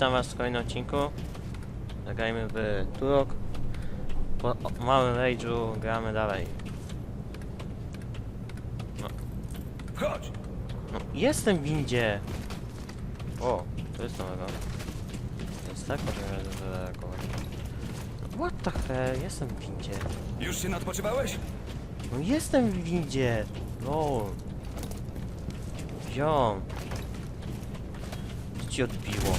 witam was w kolejnym odcinku. Zagrajmy w Turok. Po małym rage'u gramy dalej. Chodź! No, jestem w windzie! O, to jest nowego. Jest tak, możemy zareagować. What the hell? Jestem w windzie. Już się nadpoczywałeś? No jestem w windzie! No. Ziom. Ci odbiło?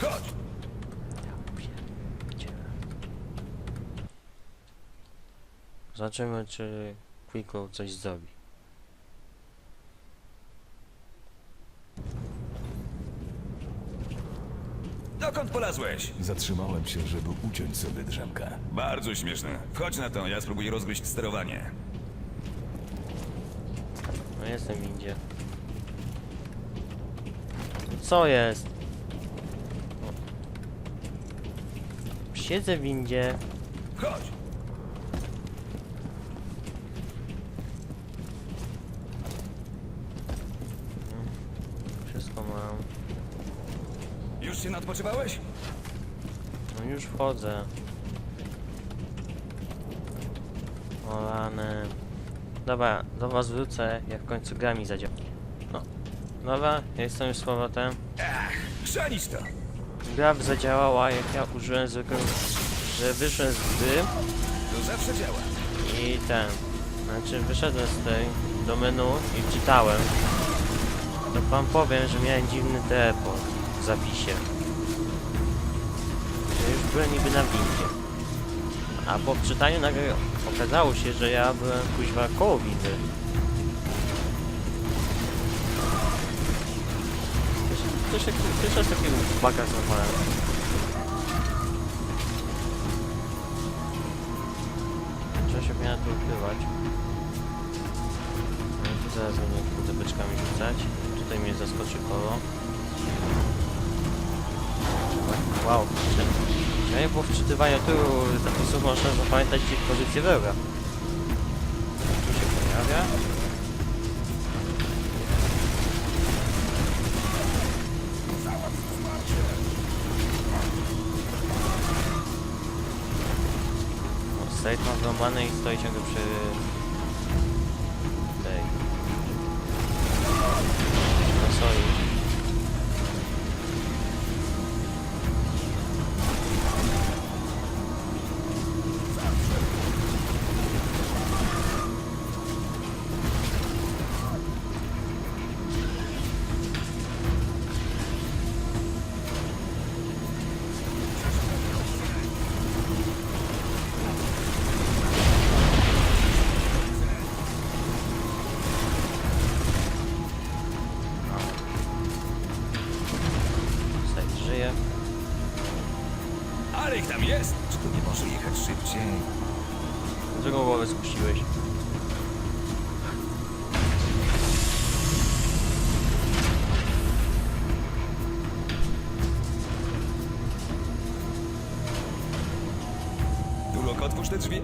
Chodź! Zobaczymy, czy Quicklow coś zrobi. Dokąd polazłeś? Zatrzymałem się, żeby uciąć sobie drzemkę. Bardzo śmieszne. Wchodź na to, ja spróbuję rozgryźć sterowanie. No jestem w windzie. Co jest? Siedzę w windzie. Chodź! Wszystko mam. Już się nadpoczywałeś? No już wchodzę. O rany. Dobra, do was wrócę, jak w końcu gra mi zadziała. Dobra, jestem już z powrotem. To! Gra zadziałała, jak ja użyłem zwykłego, że wyszłem z gry To zawsze działa. i ten. Znaczy wyszedłem z tej do menu i czytałem. To wam powiem, że miałem dziwny teleport w zapisie. Że już byłem niby na windzie. A po czytaniu nagle okazało się, że ja byłem kuźwa koło windy. Coś, coś, coś, takiego baka złapałem. Trzeba się miała tu ukrywać. No i tu zaraz będę kurde beczkami rzucać. Tutaj mnie zaskoczy kolo. Wow, kurczę. Ja nie było wczytywania tyłu zapisów można zapamiętać gdzie pozycję wroga. Tu się pojawia. Złamany i stoi ciągle przy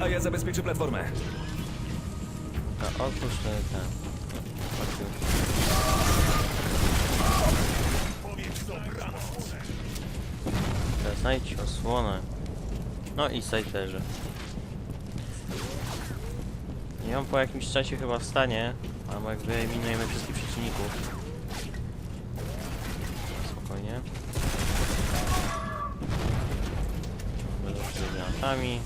a ja zabezpieczę platformę. A otwórz ten, ten. Teraz znajdź osłonę. No i sajterze. I on po jakimś czasie chyba wstanie, albo jak wyeliminujemy wszystkich przeciwników. Spokojnie. Będą z granatami.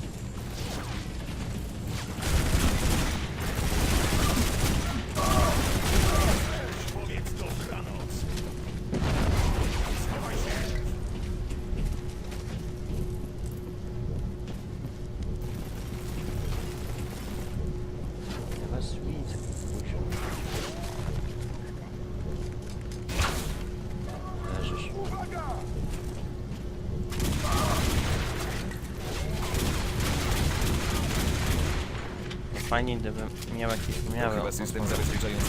Fajnie gdybym miał jakieś To miały chyba system zabezpieczający.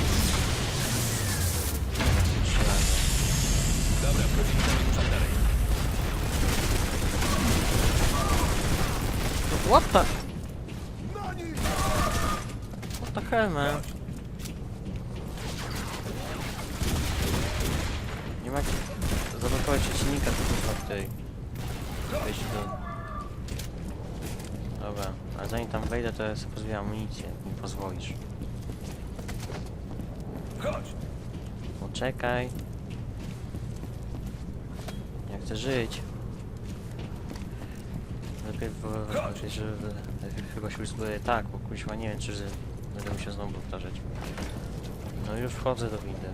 Dobra, wchodzimy tam i ruszamy dalej. What the? What the hell, man? Nie ma... zablokować przeciwnika, to kurwa w tej... Wejść do... Dobra, a zanim tam wejdę, to ja sobie pozbieram amunicję, jak mi pozwolisz. Chodź! Poczekaj. Ja chcę żyć. Lepiej, że lepiej chyba się uzbroję tak, bo kuźwa nie wiem, czy będę musiał znowu powtarzać. No już wchodzę do windy.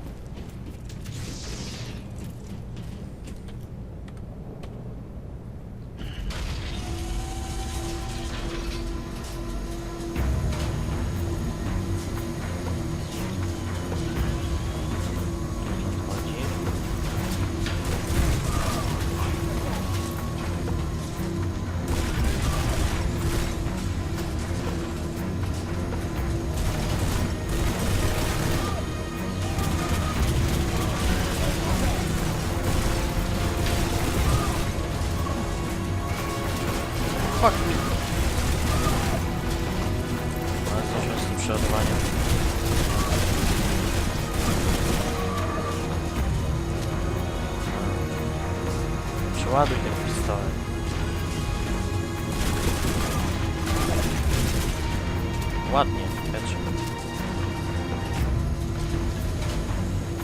Przeładuj ten pistolet. Ładnie, Petrze.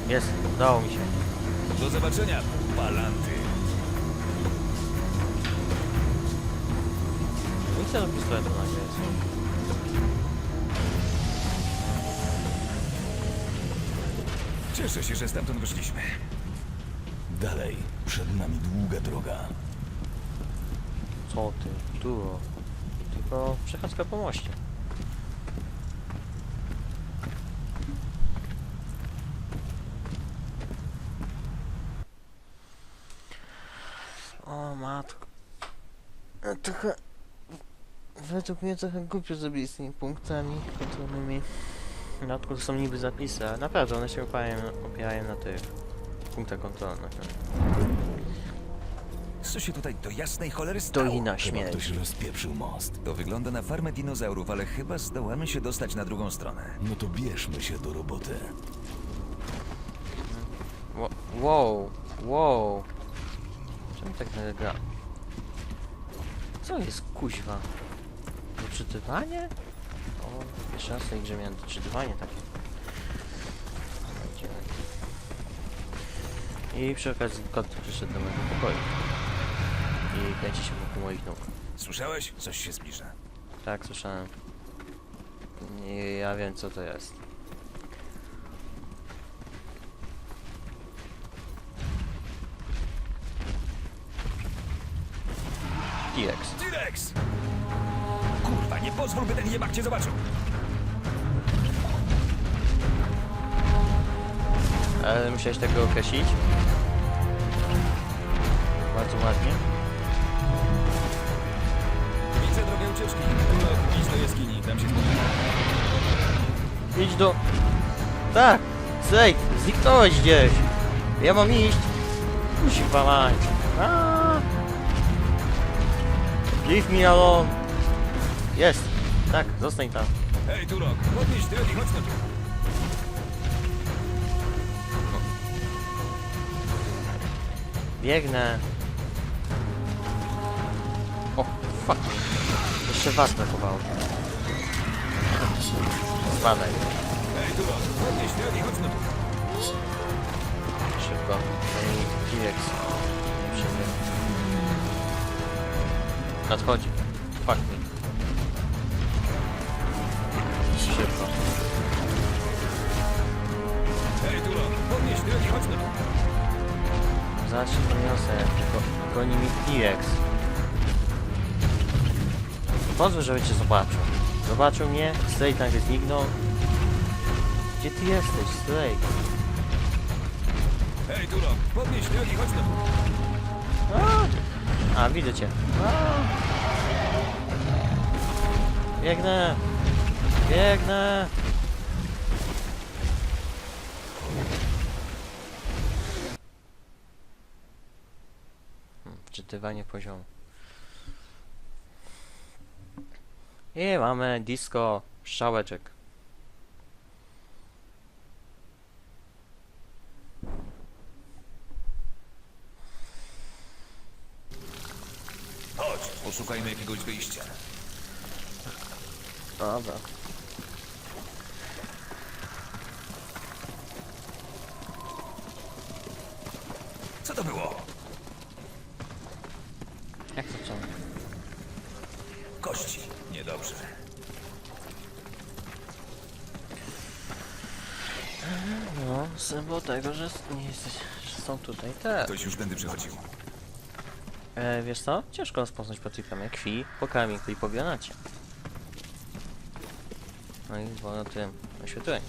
Jest, udało mi się. Do zobaczenia, palanty. Nic do pistoletu nagle jest. Cieszę się, że stamtąd wyszliśmy. Dalej, przed nami długa droga. Co ty, dużo. Tylko przechadzka po moście. O matko. E, Trochę... Według mnie trochę głupio zrobili z tymi punktami kontrolnymi. Na to są niby zapisy, ale naprawdę one się opierają, opierają na tych punktach kontrolnych. Co się tutaj do jasnej cholery stało? Dolina Chyba ktoś rozpieprzył most. To wygląda na farmę dinozaurów, ale chyba zdołamy się dostać na drugą stronę. No to bierzmy się do roboty. Wo- Wow, wow. Czemu tak nalega? Co jest kuźwa? Doczytywanie? O, pierwszy raz w tej grze miałem doczytywanie takie. Idziemy. I przy okazji kot przyszedł do mojego pokoju. I kręci się wokół moich nóg. Słyszałeś? Coś się zbliża. Tak, słyszałem. I ja wiem co to jest. T-Rex. T-Rex! Kurwa, nie pozwól, by ten jebak cię zobaczył. Ale musiałeś tego określić. Bardzo ładnie. Widzę drogę ucieczki. No, idź do jaskini, tam się spotkamy. Idź do... Tak! Zejdź! Zniknąłeś gdzieś! Ja mam iść! Kuźwa mać! Leave me alone! Jest! Tak, zostań tam. Hej, Turok, podnieś tył i chodź na tu. Biegnę! O, fuck! Jeszcze was brakowało. Spadaj. Szybko. Zanim T-Rex. Nadchodzi. Fuck me. Szybko. Zaraz się podniosę, tylko goni mi T-Rex. Pozwól, żeby cię zobaczył. Zobaczył mnie, Slade nagle zniknął. Gdzie ty jesteś, Slade? Hej, Turok, podnieś tył i chodź na tu. A, widzę cię. Biegnę! Biegnę! Hmm, Wczytywanie poziomu. I mamy disco strzałeczek. Chodź, poszukajmy jakiegoś wyjścia. Dobra. Co to było? Symbol tego, że nie jesteś, że są tutaj te. Ktoś już będę przechodził. E, wiesz co? Ciężko rozpoznać po tej kamie krwi, po karmiku i po granacie. No i po tym oświetleniu.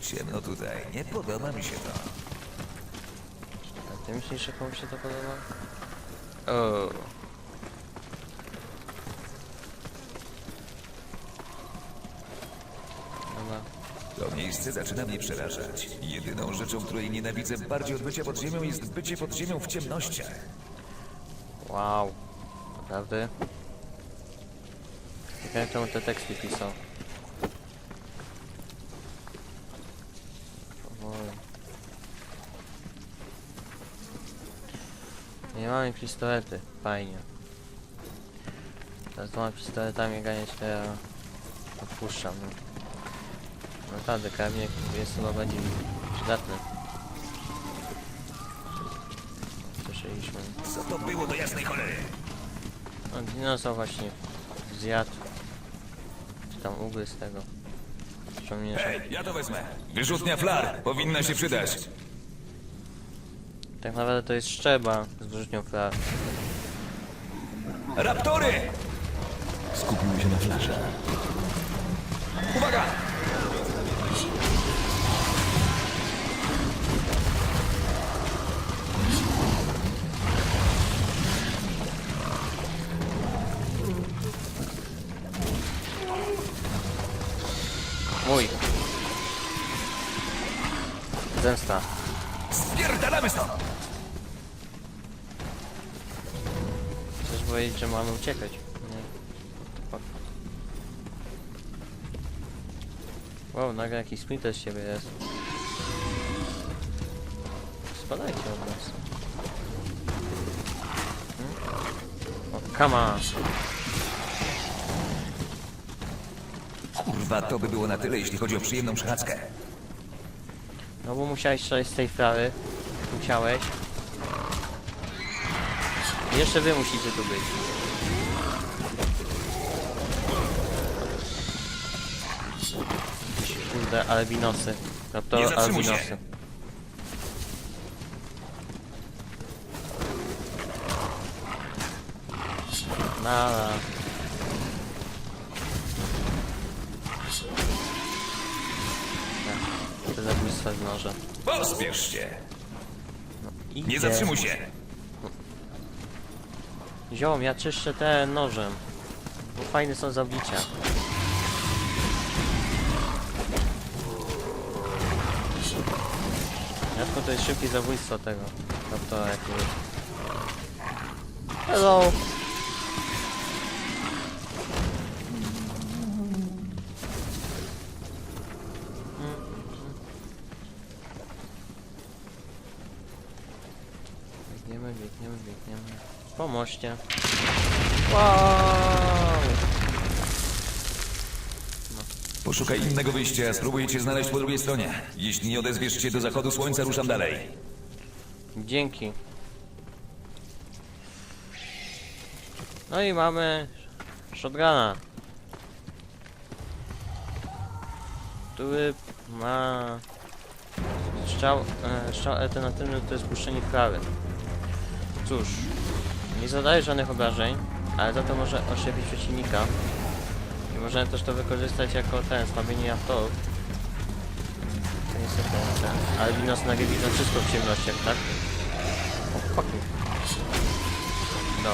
Ciemno tutaj. Nie podoba mi się to. A ty myślisz, że komuś się to podoba? O. Dobra. To miejsce zaczyna mnie przerażać. Jedyną rzeczą, której nienawidzę bardziej od bycia pod ziemią, jest bycie pod ziemią w ciemnościach. Wow. Naprawdę? Ciekawe czemu te teksty pisał. Powoli. Nie mamy pistolety. Fajnie. Teraz dwoma pistoletami ganiać to ja odpuszczam. No. Naprawdę, karabiniek jest chyba będzie mi przydatny. Słyszeliśmy. Co to było do jasnej cholery? No, dinozaur właśnie zjadł. Czy tam ugryzł tego. Przypomniesz? Hej, ja to wezmę. Wyrzutnia flar. Powinna się przydać. Tak naprawdę to jest szczeba z wyrzutnią flar. Raptory! Skupimy się na flarze. Uwaga! Mój! Zemsta. Spierdalamy stąd! Chcesz powiedzieć, że mamy uciekać? Nie. Fuck. Wow, nagle jakiś splinter z siebie jest. Spadajcie od nas. Hmm? O, come on! Kurwa, to by było na tyle, jeśli chodzi o przyjemną przechadzkę. No bo musiałeś strzelać z tej flawy. Musiałeś. I jeszcze wy musicie tu być. Kurde, albinosy. No to Nie zatrzymuj się. albinosy. Nara. Tak, Z noża. Pospiesz się! Nie Idzie. zatrzymuj się! Ziom, ja czyszczę te nożem. Bo fajne są zabicia. Jadko to jest szybkie zabójstwo tego. Doktora jakiegoś. Hello! Moście. Wow! Poszukaj innego wyjścia, spróbuję cię znaleźć po drugiej stronie. Jeśli nie odezwiesz się do zachodu słońca, ruszam dalej. Dzięki. No i mamy shotguna. Który ma strzał, e, strzał alternatywny to jest puszczenie prawy. Cóż, nie zadaje żadnych obrażeń, ale za to może oślepić przeciwnika. I możemy też to wykorzystać jako ten, słabienie autorów. To niestety ten, ale winos nagle widzą wszystko w ciemnościach, tak? O, fuck you. No.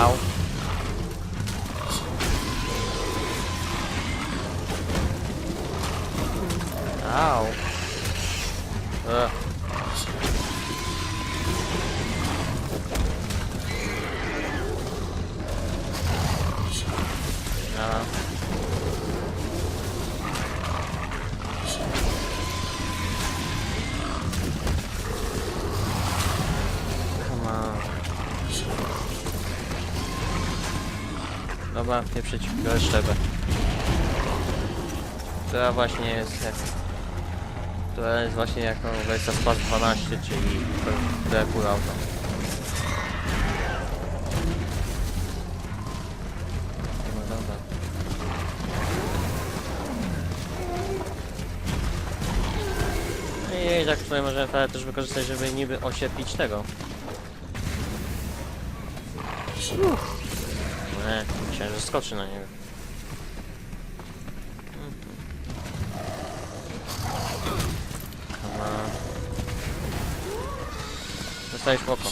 Au. Au. Ugh. Dobra, pieprzyć szczebę. Która właśnie jest jak... Która jest właśnie jako wersja Spark 12, czyli Dracula Auto. No. No I tak tutaj możemy fale też wykorzystać, żeby niby oświetlić tego. Nie, myślałem, że skoczy na niego. Come on. Dostajesz w oko.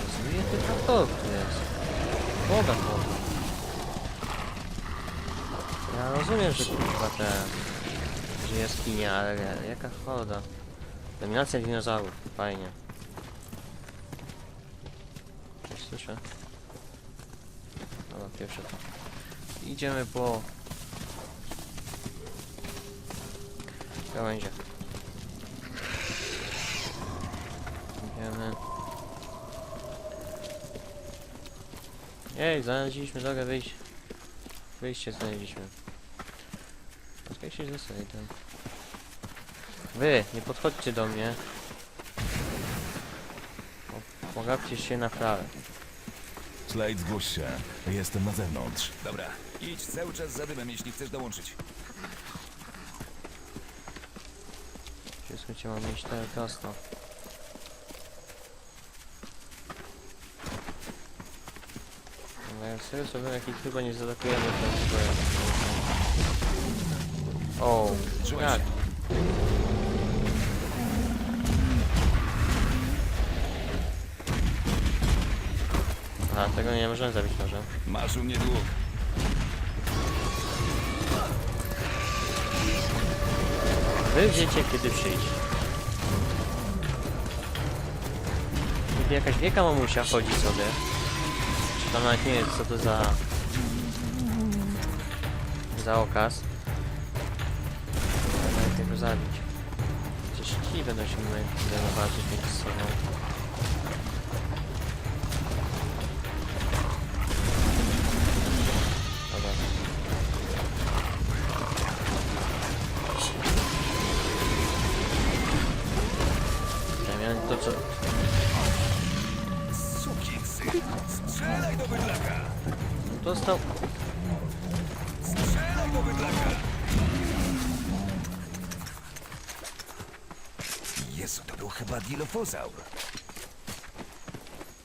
Rozumiem, ty tu jest. Boga to. Ja rozumiem, że kurwa te... Że jaskinia, ale jaka horda. Dominacja dinozaurów, fajnie. Coś słyszę? Dobra, pierwsze to. Idziemy po... Gałęzie. Idziemy... Ej, znaleźliśmy drogę wyjść. Wyjście znaleźliśmy. Spotkaj się ze Slade'em. Wy, nie podchodźcie do mnie. Po- Pogapcie się na prawe. Slade, zgłoś się. Jestem na zewnątrz. Dobra, idź cały czas za dymem, jeśli chcesz dołączyć. Wszystko cię mam iść tak prosto. No jak serio sobie jakich chyba nie zaatakujemy to swoje. O, Trzymaj jak? się. A, tego nie możemy zabić nożem. Masz u mnie dług. Wy wiecie kiedy przyjść. Kiedy jakaś wielka mamusia chodzi sobie. Czy tam nawet nie wiem co to za... Za okaz. Trzeba tego zabić. Przecież ci będą się zajmować między sobą.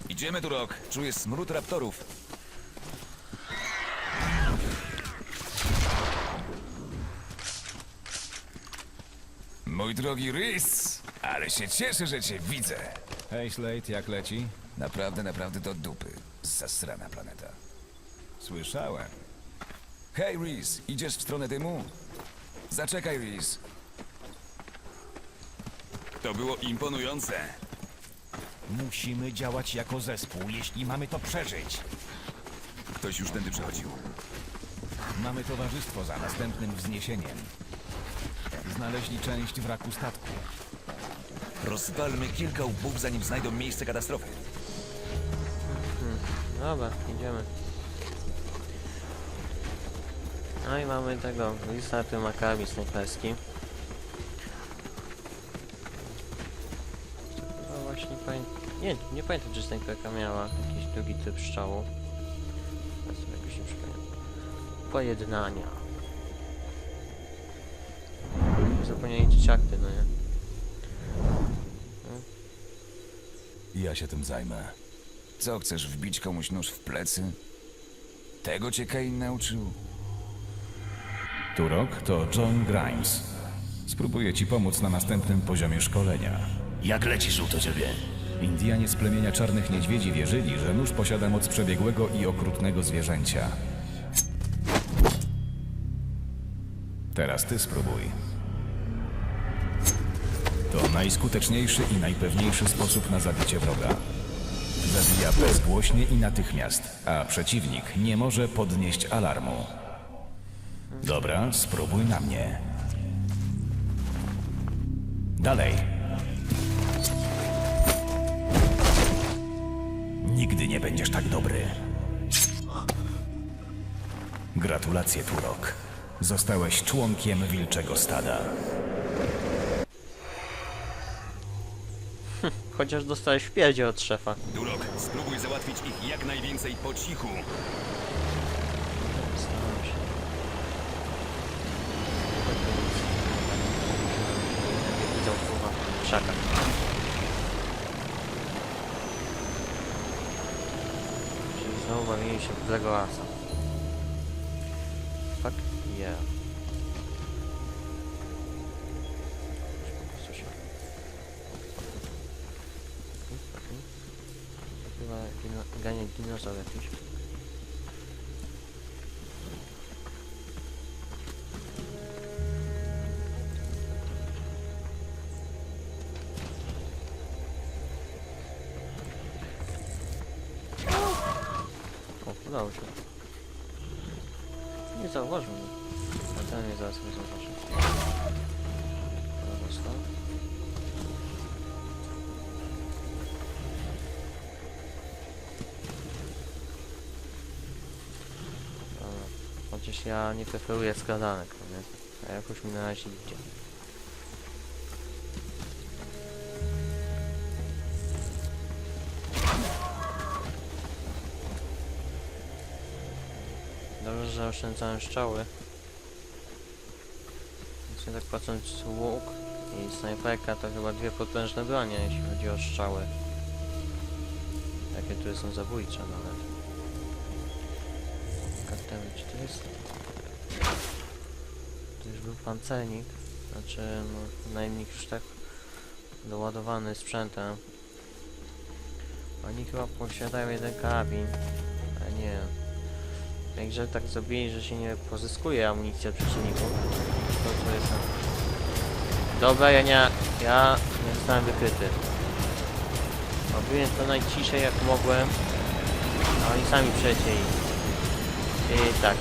Idziemy tu, Rok. Czuję smród raptorów. Mój drogi Rys, ale się cieszę, że cię widzę. Hej Slate, jak leci? Naprawdę, naprawdę do dupy. Zasrana planeta. Słyszałem. Hej, Reese, idziesz w stronę dymu? Zaczekaj, Reese. To było imponujące. Musimy działać jako zespół, jeśli mamy to przeżyć. Ktoś już tędy przechodził. Mamy towarzystwo za następnym wzniesieniem. Znaleźli część wraku statku. Rozwalmy kilka łbów, zanim znajdą miejsce katastrofy. Dobra, idziemy. No i mamy tego lista tym akami snajperski. Nie, nie pamiętam czy snajperka miała jakiś drugi typ strzału. Teraz sobie jakoś nie przypomnę. Pojednania. Zapomnieli dzieciakty, no nie? Ja się tym zajmę. Co, chcesz wbić komuś nóż w plecy? Tego cię Kane nauczył? Turok to John Grimes. Spróbuję ci pomóc na następnym poziomie szkolenia. Jak leci żółto ciebie? Indianie z plemienia czarnych niedźwiedzi wierzyli, że nóż posiada moc przebiegłego i okrutnego zwierzęcia. Teraz ty spróbuj. To najskuteczniejszy i najpewniejszy sposób na zabicie wroga. Zabija bezgłośnie i natychmiast, a przeciwnik nie może podnieść alarmu. Dobra, spróbuj na mnie. Dalej. Nigdy nie będziesz tak dobry. Gratulacje, Turok. Zostałeś członkiem wilczego stada. Chociaż dostałeś w pierdzie od szefa. Durok, spróbuj załatwić ich jak najwięcej po cichu. Widzą kurwa w krzakach. Czyli znowu bawili się w Legoasa. Fuck yeah. Się... Okej. Chyba dino... ganie dinozaur jakiś. Chociaż ja nie preferuję skradanek, no nie? A jakoś mi na razie idzie. Dobrze, że oszczędzałem strzały. Więc tak patrząc łuk i snajperka to chyba dwie potężne bronie, jeśli chodzi o strzały. Jakie tu są zabójcze nawet. Czy to jest... To już był pancernik. Znaczy, no, najemnik już tak doładowany sprzętem. Oni chyba posiadają jeden karabin. Ale nie. Jakże tak zrobili, że się nie pozyskuje amunicji od przeciwników, to co jest... Dobra, ja nie... Ja nie zostałem wykryty. Robiłem to najciszej jak mogłem, a oni sami przecięli. I tak.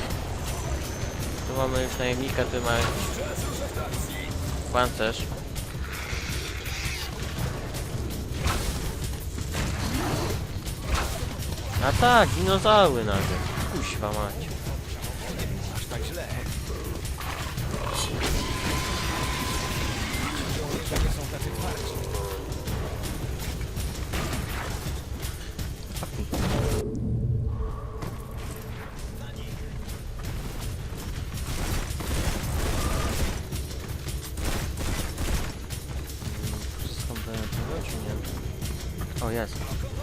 Tu mamy już najemnika, który ma pancerz. A tak, dinozaury nagle. Kuźwa macie. Jest.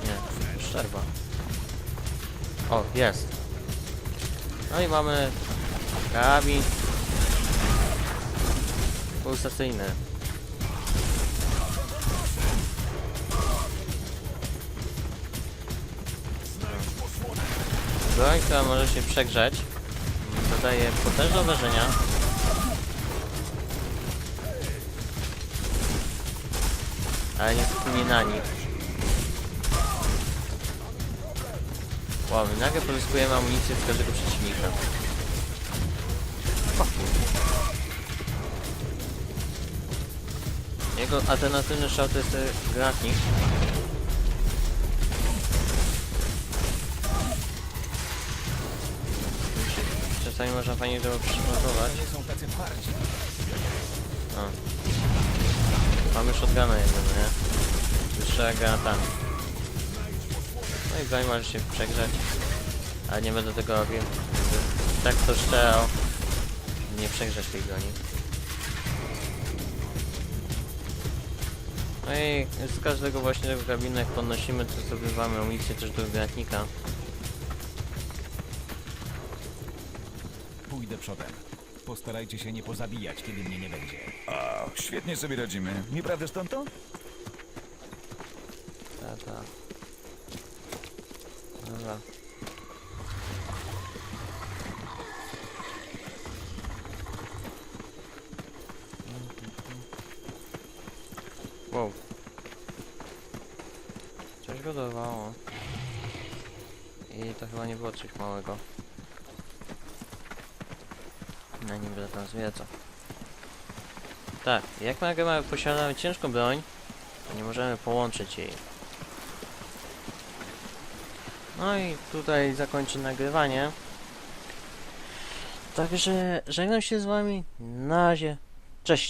Nie, szczerba. O, jest. No i mamy karabin pulsacyjny. Broń, która może się przegrzeć, zadaje potężne obrażenia. Ale niestety nie na nich. Wow, nagle pozyskujemy amunicję z każdego przeciwnika. Jego alternatywny strzał to jest e, granatnik. Czasami można fajnie to przygotować. Mamy shotguna jednego, nie? Wystrzela granatami. No i broń może się przegrzać. Ale nie będę tego robił. Tak to strzelał. Nie przegrzać tej broni. No i z każdego właśnie tego karabinu jak podnosimy, to zdobywamy amunicję też do granatnika. Pójdę przodem. Postarajcie się nie pozabijać, kiedy mnie nie będzie. A, świetnie sobie radzimy. Nieprawdaż to? Ta, ta. Dobra. Wow. Coś go dorwało. I to chyba nie było coś małego. Na nim będę tam zwiedza. Tak, jak mamy posiadamy ciężką broń, to nie możemy połączyć jej. No i tutaj zakończę nagrywanie. Także żegnam się z wami. Na razie. Cześć.